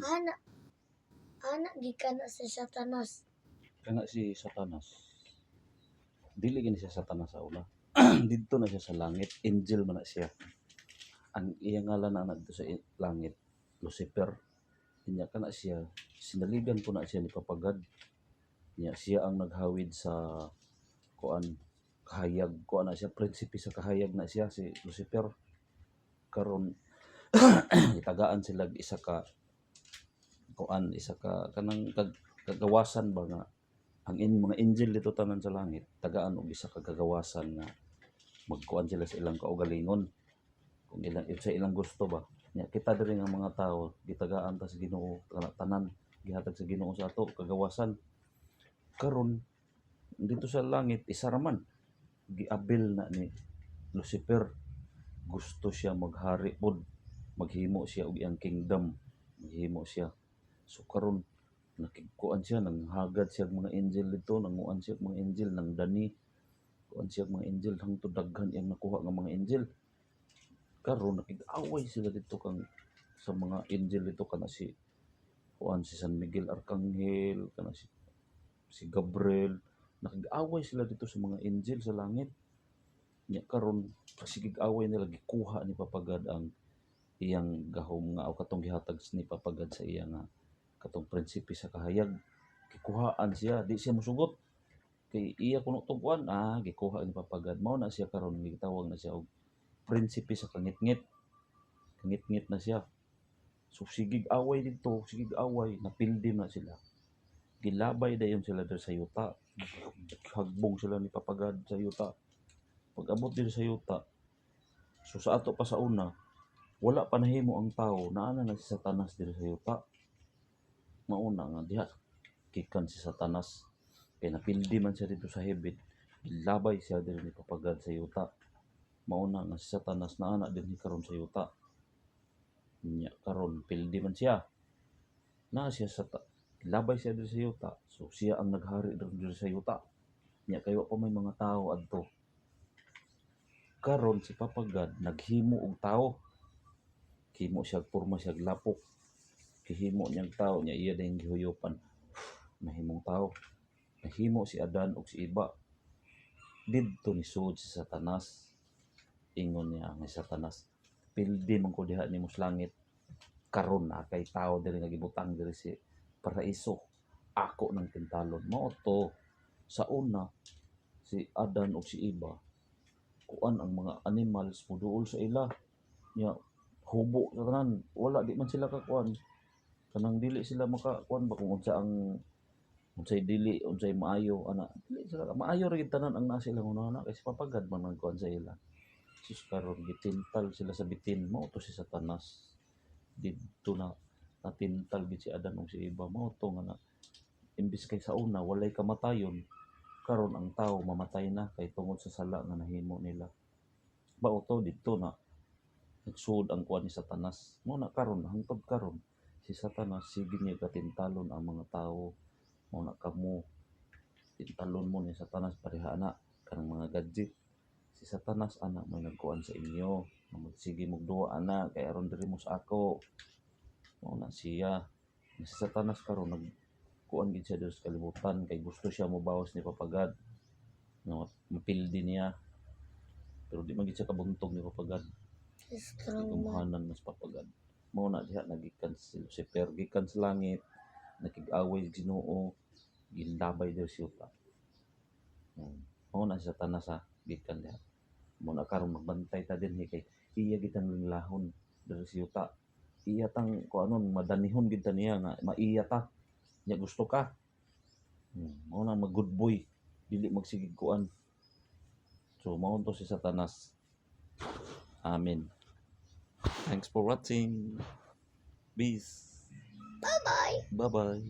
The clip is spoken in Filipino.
Ana, ana gikan na sa satanas. Kana si Satanas. Dili gini siya Satanas sa una. Dito na siya sa langit. Angel man na siya. Ang iyang ngalan na dito sa langit, Lucifer. Kanya kana siya, sinaligan po na siya ni Papagad. Kanya siya ang naghawid sa kuan kahayag kuan na siya prinsipe sa kahayag na siya si Lucifer karon itagaan sila isa ka kuan isa ka kanang kag, kagawasan ba nga ang in mga angel dito tanan sa langit tagaan og isa ka kagawasan nga magkuan sila sa ilang kaugalingon. Kung ilang sa ilang gusto ba. Nya kita diri nga mga tao gitagaan ta sa Ginoo tanan gihatag sa Ginoo sa ato kagawasan. Karon dito sa langit isa ra man giabil na ni Lucifer. Gusto siya maghari pod maghimo siya og iyang kingdom maghimo siya so karon nakikuan siya nang hagad siya mga angel dito nanguan siya mga angel nang dani. Kuan siya mga angel hangtod daghan iyang nakuha nga mga angel. Karon nakig-away sila dito kang sa mga angel dito. Kana si kuan si San Miguel Arcangel kana si si Gabriel. Nakig-away sila dito sa mga angel sa langit. Nya karon pasigig away nila gikuha ni Papagad ang iyang gahom nga o katong gihatag ni Papagad sa iya nga katong prinsipe sa kahayag gikuhaan siya di siya musugot kay iya kuno tong kuan ah gikuha ni Papagad mao na siya karon gitawag na siya og prinsipe sa kangit-ngit. Kangit-ngit na siya. So sigig away dito sigig away napildi na sila. Gilabay dayon sila diri sa yuta. Hagbong sila ni Papagad sa yuta. Pag abot diri sa yuta. So sa ato pa sa una wala pa nahimo ang tao. Naana na si Satanas diri sa yuta mauna nga diha kikan si Satanas. Kay napildi man siya dito sa heaven gilabay siya diri ni Papagad sa yuta. Mauna nga si Satanas naana din ni karon sa yuta. Nya karon pildi man siya. Na siya sa labay siya diri sa yuta. So siya ang naghari diri sa yuta. Nya kayo pa may mga tao adto. Karon si Papagad naghimo og tao. Himo siya porma siya lapok gihimo niyang tao niya iya din gihuyupan mahimong tao. Nahimo si Adan ug si Iba. Didto ni sud si Satanas. Ingon niya si Satanas pildi man ko diha nimo langit karon na kay tao diri nga gibutang diri si paraiso. Ako ng tintalon. Mao to. Sa una si Adan ug si Iba kuan ang mga animals muduol sa ila. Nya hubo sa tanan wala di man sila kakuan kanang dili sila makakuan ba kung unsa ang unsay dili unsay maayo ana dili sila maayo ra tanan ang naa sila una kay si papagad man ang kuan sa ila. Sus karon gitintal sila sa bitin mao to si Satanas. Didto na natintal gid si Adan ug si Eva mao to nga na imbis kay sa una walay kamatayon karon ang tao mamatay na kay tungod sa sala nga nahimo nila. Mao to didto na nagsud ang kuan ni Satanas. Mo na karon hangtod karon si Satanas sige niya katintalon ang mga tao. Mo na kamo tintalon mo ni Satanas pareha na kanang mga gadget. Si Satanas ana may nagkuan sa inyo. Nga magsige mog duha ana kay aron diri mo sa ako. Mo na siya si Satanas karon nag kuan gid siya sa kalibutan kay gusto siya mobawas ni Papagad no mapildi niya. Pero di man gid siya kabuntog ni Papagad Strong man. Mas papagad. Mao na diha nagikan si Lucifer gikan sa langit nakig-away Ginoo gilabay daw siya pa. Hmm. Mao na si Satanas ha gikan diha. Mao na karon magbantay ta dinhi kay iya gitang linglahon diri sa yuta. Iya tang kuanon madanihon gid niya nga maiya ta. Nya gusto ka. Hmm. Mao na mag good boy dili magsigig kuan. So mao to si Satanas. Amen. Thanks for watching. Peace. Bye. Bye bye.